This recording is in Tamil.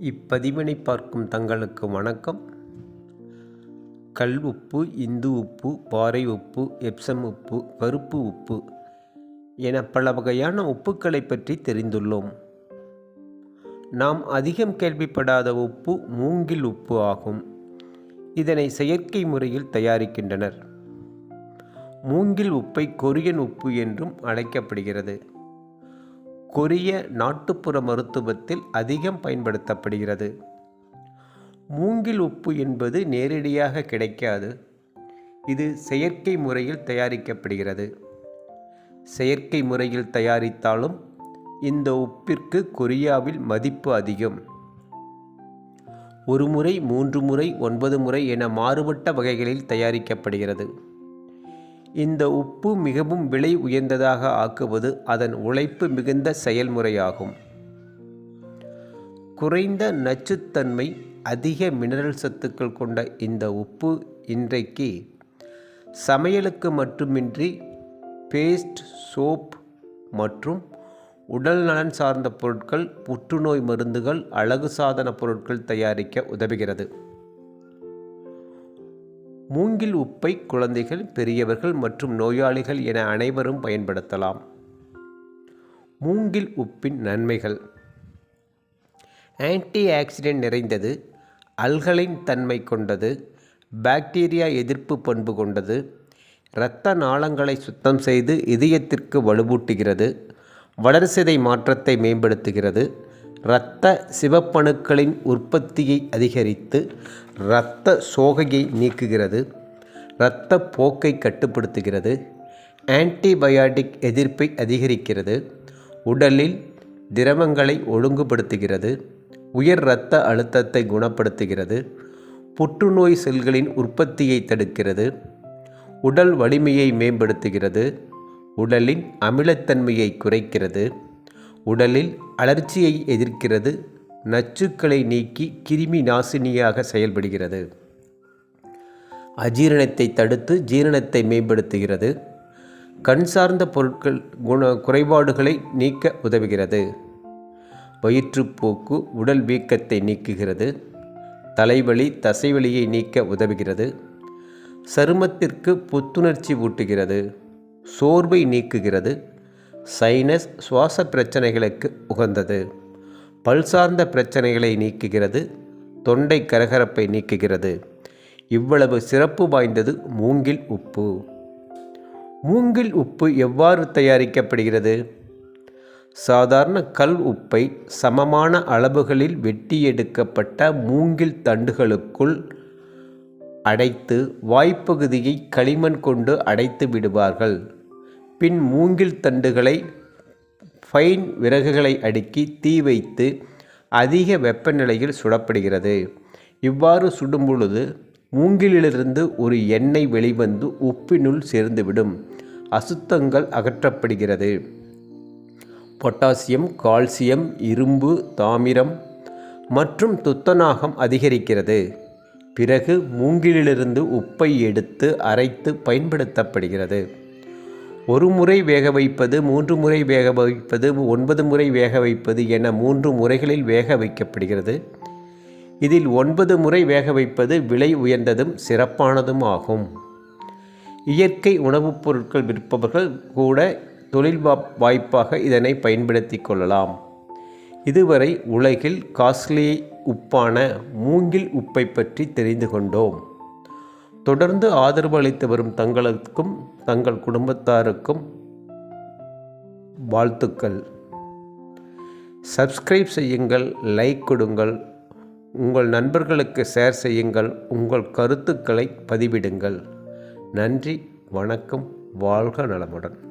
இப்பதிவினை பார்க்கும் தங்களுக்கு வணக்கம். கல் உப்பு இந்து உப்பு பாறை உப்பு எப்சம் உப்பு கருப்பு உப்பு என பல வகையான உப்புக்களை பற்றி தெரிந்துள்ளோம். நாம் அதிகம் கேள்விப்படாத உப்பு மூங்கில் உப்பு ஆகும். இதனை செயற்கை முறையில் தயாரிக்கின்றனர். மூங்கில் உப்பை கொரியன் உப்பு என்றும் அழைக்கப்படுகிறது. கொரிய நாட்டுப்புற மருத்துவத்தில் அதிகம் பயன்படுத்தப்படுகிறது. மூங்கில் உப்பு என்பது நேரடியாக கிடைக்காது. இது செயற்கை முறையில் தயாரிக்கப்படுகிறது. செயற்கை முறையில் தயாரித்தாலும் இந்த உப்பிற்கு கொரியாவில் மதிப்பு அதிகம். ஒரு முறை மூன்று முறை ஒன்பது முறை என மாறுபட்ட வகைகளில் தயாரிக்கப்படுகிறது. இந்த உப்பு மிகவும் விலை உயர்ந்ததாக ஆக்குவது அதன் உழைப்பு மிகுந்த செயல்முறையாகும். குறைந்த நச்சுத்தன்மை அதிக மினரல் சத்துக்கள் கொண்ட இந்த உப்பு இன்றைக்கு சமையலுக்கு மட்டுமின்றி பேஸ்ட் சோப் மற்றும் உடல் நலன் சார்ந்த பொருட்கள் புற்றுநோய் மருந்துகள் அழகு சாதன பொருட்கள் தயாரிக்க உதவுகிறது. மூங்கில் உப்பை குழந்தைகள் பெரியவர்கள் மற்றும் நோயாளிகள் என அனைவரும் பயன்படுத்தலாம். மூங்கில் உப்பின் நன்மைகள். ஆன்டி ஆக்சிடென்ட் நிறைந்தது அல்கலைன் தன்மை கொண்டது பாக்டீரியா எதிர்ப்பு பண்பு கொண்டது இரத்த நாளங்களை சுத்தம் செய்து இதயத்திற்கு வலுவூட்டுகிறது வளர்சிதை மாற்றத்தை மேம்படுத்துகிறது இரத்த சிவப்பணுக்களின் உற்பத்தியை அதிகரித்து இரத்த சோகையை நீக்குகிறது இரத்த போக்கை கட்டுப்படுத்துகிறது ஆன்டிபயாட்டிக் எதிர்ப்பை அதிகரிக்கிறது உடலில் திரவங்களை ஒழுங்குபடுத்துகிறது உயர் இரத்த அழுத்தத்தை குணப்படுத்துகிறது புற்றுநோய் செல்களின் உற்பத்தியை தடுக்கிறது உடல் வலிமையை மேம்படுத்துகிறது உடலின் அமிலத்தன்மையை குறைக்கிறது உடலில் அலர்ச்சியை எதிர்க்கிறது நச்சுக்களை நீக்கி கிருமி நாசினியாக செயல்படுகிறது. அஜீரணத்தை தடுத்து ஜீரணத்தை மேம்படுத்துகிறது. கண் சார்ந்த பொருட்கள் குண குறைபாடுகளை நீக்க உதவுகிறது. வயிற்றுப்போக்கு உடல் வீக்கத்தை நீக்குகிறது. தலைவலி தசைவலியை நீக்க உதவுகிறது. சருமத்திற்கு புத்துணர்ச்சி ஊட்டுகிறது. சோர்வை நீக்குகிறது. சைனஸ் சுவாச பிரச்சனைகளுக்கு உகந்தது. பல் சார்ந்த பிரச்சனைகளை நீக்குகிறது தொண்டை கரகரப்பை நீக்குகிறது. இவ்வளவு சிறப்பு வாய்ந்தது மூங்கில் உப்பு. மூங்கில் உப்பு எவ்வாறு தயாரிக்கப்படுகிறது? சாதாரண கல் உப்பை சமமான அளவுகளில் வெட்டி எடுக்கப்பட்ட மூங்கில் தண்டுகளுக்குள் அடைத்து வாய்ப்பகுதியை களிமண் கொண்டு அடைத்து விடுவார்கள். பின் மூங்கில் தண்டுகளை ஃபைன் விறகுகளை அடுக்கி தீ வைத்து அதிக வெப்பநிலையில் சுடப்படுகிறது. இவ்வாறு சுடும் பொழுது மூங்கிலிலிருந்து ஒரு எண்ணெய் வெளிவந்து உப்பினுள் சேர்ந்துவிடும். அசுத்தங்கள் அகற்றப்படுகிறது. பொட்டாசியம் கால்சியம் இரும்பு தாமிரம் மற்றும் துத்தநாகம் அதிகரிக்கிறது. பிறகு மூங்கிலிலிருந்து உப்பை எடுத்து அரைத்து பயன்படுத்தப்படுகிறது. ஒரு முறை வேக வைப்பது மூன்று முறை வேக வைப்பது ஒன்பது முறை வேக வைப்பது என மூன்று முறைகளில் வேக வைக்கப்படுகிறது. இதில் ஒன்பது முறை வேக வைப்பது விலை உயர்ந்ததும் சிறப்பானதும் ஆகும். இயற்கை உணவுப் பொருட்கள் விற்பவர்கள் கூட தொழில் வாய்ப்பாக இதனை பயன்படுத்தி கொள்ளலாம். இதுவரை உலகில் காஸ்ட்லி உப்பான மூங்கில் உப்பை பற்றி தெரிந்து கொண்டோம். தொடர்ந்து ஆதரவு அளித்து வரும் தங்களுக்கும் தங்கள் குடும்பத்தாருக்கும் வாழ்த்துக்கள். சப்ஸ்கிரைப் செய்யுங்கள் லைக் கொடுங்கள் உங்கள் நண்பர்களுக்கு ஷேர் செய்யுங்கள் உங்கள் கருத்துக்களை பதிவிடுங்கள். நன்றி வணக்கம் வாழ்க நலமுடன்.